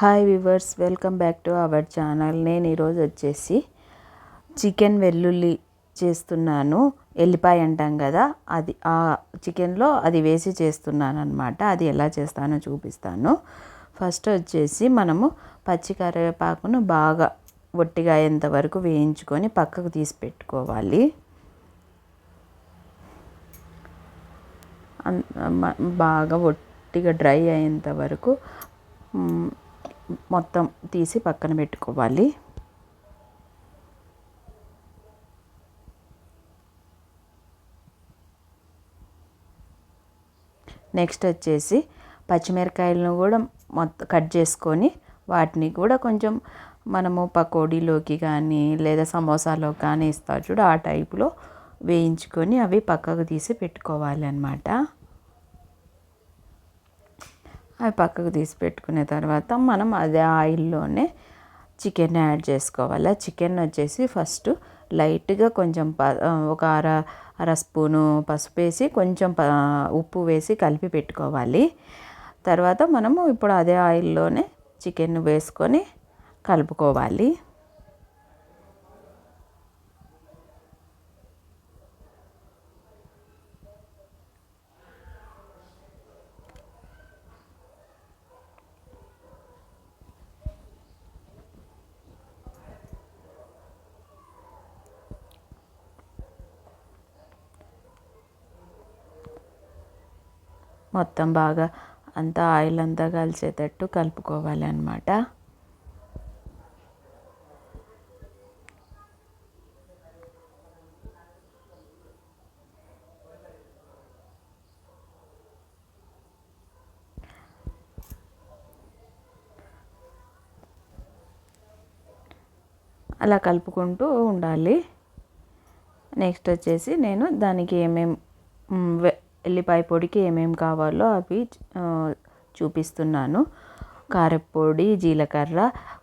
Hi viewers welcome back to our channel. నేను ఈరోజు వచ్చేసి చికెన్ వెల్లుల్లి చేస్తున్నాను. ఎల్లిపాయ అంటాం కదా అది ఆ చికెన్లో అది వేసి చేస్తున్నాను అనమాట అది ఎలా చేస్తానో చూపిస్తాను. ఫస్ట్ వచ్చేసి మనము పచ్చి కరివేపాకును బాగా ఒట్టిగా అయ్యేంత వరకు వేయించుకొని పక్కకు తీసి పెట్టుకోవాలి. బాగా ఒట్టిగా డ్రై అయ్యేంత వరకు మొత్తం తీసి పక్కన పెట్టుకోవాలి. నెక్స్ట్ వచ్చేసి పచ్చిమిరకాయలను కూడా మొత్తం కట్ చేసుకొని వాటిని కూడా కొంచెం మనము పకోడీలోకి కానీ లేదా సమోసాలో కానీ ఇస్తారు చూడు ఆ టైపులో వేయించుకొని అవి పక్కకు తీసి పెట్టుకోవాలి అన్నమాట అవి పక్కకు తీసి పెట్టుకునే తర్వాత మనం అదే ఆయిల్లోనే చికెన్ యాడ్ చేసుకోవాలి. చికెన్ వచ్చేసి ఫస్ట్ లైట్గా కొంచెం ప ఒక అర అర స్పూను పసుపు వేసి కొంచెం ప ఉప్పు వేసి కలిపి పెట్టుకోవాలి. తర్వాత మనము ఇప్పుడు అదే ఆయిల్లోనే చికెన్ వేసుకొని కలుపుకోవాలి. మొత్తం బాగా అంతా ఆయిల్ అంతా కలిసేటట్టు కలుపుకోవాలి అన్నమాట. అలా కలుపుకుంటూ ఉండాలి. నెక్స్ట్ వచ్చేసి నేను దానికి ఏమేం వె- ఎల్లిపాయ పొడికి ఏమేమి కావాలో అవి చూపిస్తున్నాను. కారపొడి జీలకర్ర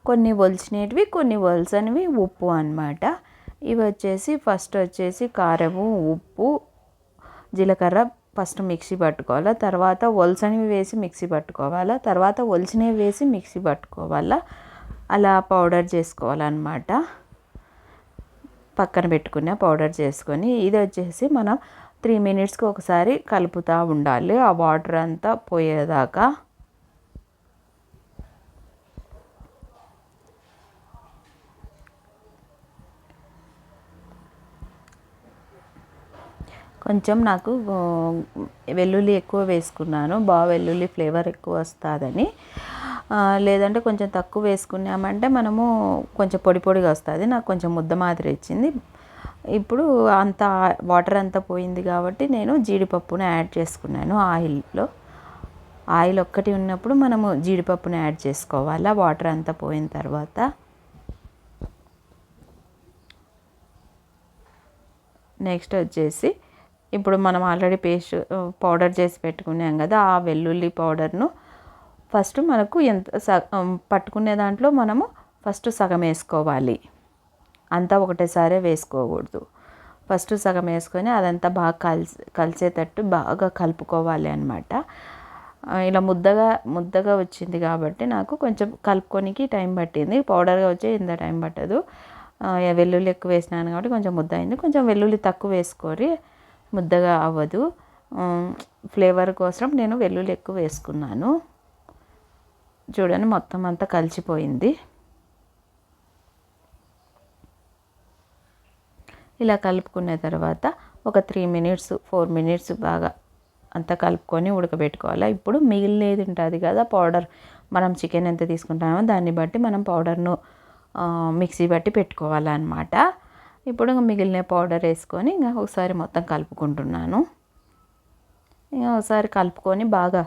కొన్ని ఒలిచినవి కొన్ని ఒలసనివి ఉప్పు అనమాట ఇవి వచ్చేసి ఫస్ట్ వచ్చేసి కారము ఉప్పు జీలకర్ర ఫస్ట్ మిక్సీ పట్టుకోవాలా తర్వాత ఒలసనివి వేసి మిక్సీ పట్టుకోవాలా తర్వాత ఒలిచినవి వేసి మిక్సీ పట్టుకోవాలా అలా పౌడర్ చేసుకోవాలన్నమాట. పక్కన పెట్టుకున్న పౌడర్ చేసుకొని ఇది వచ్చేసి మనం త్రీ మినిట్స్కి ఒకసారి కలుపుతూ ఉండాలి. ఆ వాటర్ అంతా పోయేదాకా. కొంచెం నాకు వెల్లుల్లి ఎక్కువ వేసుకున్నాను. బాగా వెల్లుల్లి ఫ్లేవర్ ఎక్కువ వస్తుందని. లేదంటే కొంచెం తక్కువ వేసుకున్నామంటే మనము కొంచెం పొడి పొడిగా వస్తుంది. నాకు కొంచెం ముద్ద మాదిరి ఇచ్చింది. ఇప్పుడు అంత వాటర్ అంతా పోయింది కాబట్టి నేను జీడిపప్పును యాడ్ చేసుకున్నాను ఆయిల్లో. ఆయిల్ ఒక్కటి ఉన్నప్పుడు మనము జీడిపప్పును యాడ్ చేసుకోవాలా? వాటర్ అంతా పోయిన తర్వాత. నెక్స్ట్ వచ్చేసి ఇప్పుడు మనం ఆల్రెడీ పేస్ట్ పౌడర్ చేసి పెట్టుకున్నాం కదా ఆ వెల్లుల్లి పౌడర్ను ఫస్ట్ మనకు ఎంత స పట్టుకునే దాంట్లో మనము ఫస్ట్ సగం వేసుకోవాలి. అంతా ఒకటేసారే వేసుకోకూడదు. ఫస్ట్ సగం వేసుకొని అదంతా బాగా కలిసి కలిసేటట్టు బాగా కలుపుకోవాలి అనమాట ఇలా ముద్దగా ముద్దగా వచ్చింది కాబట్టి నాకు కొంచెం కలుపుకోనికి టైం పట్టింది. పౌడర్గా వచ్చే ఇంత టైం పట్టదు. వెల్లుల్లి ఎక్కువ వేసినాను కాబట్టి కొంచెం ముద్ద అయింది. కొంచెం వెల్లుల్లి తక్కువ వేసుకొని ముద్దగా అవ్వదు. ఫ్లేవర్ కోసం నేను వెల్లుల్లి ఎక్కువ వేసుకున్నాను. చూడండి మొత్తం అంతా కలిసిపోయింది. ఇలా కలుపుకున్న తర్వాత ఒక త్రీ మినిట్స్ ఫోర్ మినిట్స్ బాగా అంతా కలుపుకొని ఉడకబెట్టుకోవాలి. ఇప్పుడు మిగిలినది ఉంటుంది కదా పౌడర్. మనం చికెన్ ఎంత తీసుకుంటామో దాన్ని బట్టి మనం పౌడర్ను మిక్సీ బట్టి పెట్టుకోవాలన్నమాట. ఇప్పుడు ఇంకా మిగిలిన పౌడర్ వేసుకొని ఇంకా ఒకసారి మొత్తం కలుపుకుంటున్నాను. ఇంకా ఒకసారి కలుపుకొని బాగా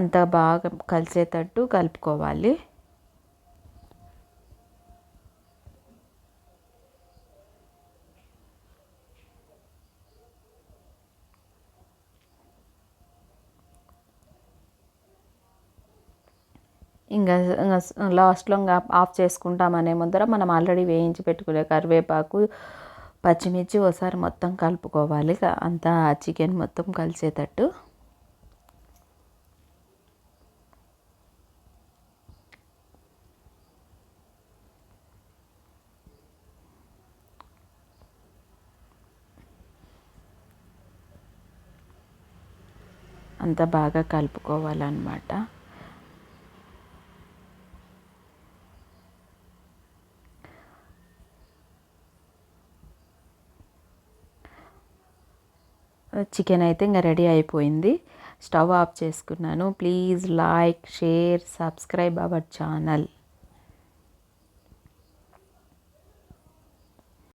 అంతా బాగా కలిసేటట్టు కలుపుకోవాలి. ఇంకా లాస్ట్లో ఇంకా ఆఫ్ చేసుకుంటామనే ముందర మనం ఆల్రెడీ వేయించి పెట్టుకునే కరివేపాకు పచ్చిమిర్చి ఒకసారి మొత్తం కలుపుకోవాలి. అంతా చికెన్ మొత్తం కలిసేటట్టు. అంతా బాగా కలుపుకోవాలన్నమాట. చికెన్ అయితే ఇంకా రెడీ అయిపోయింది. స్టవ్ ఆఫ్ చేసుకున్నాను. Please like share subscribe our channel.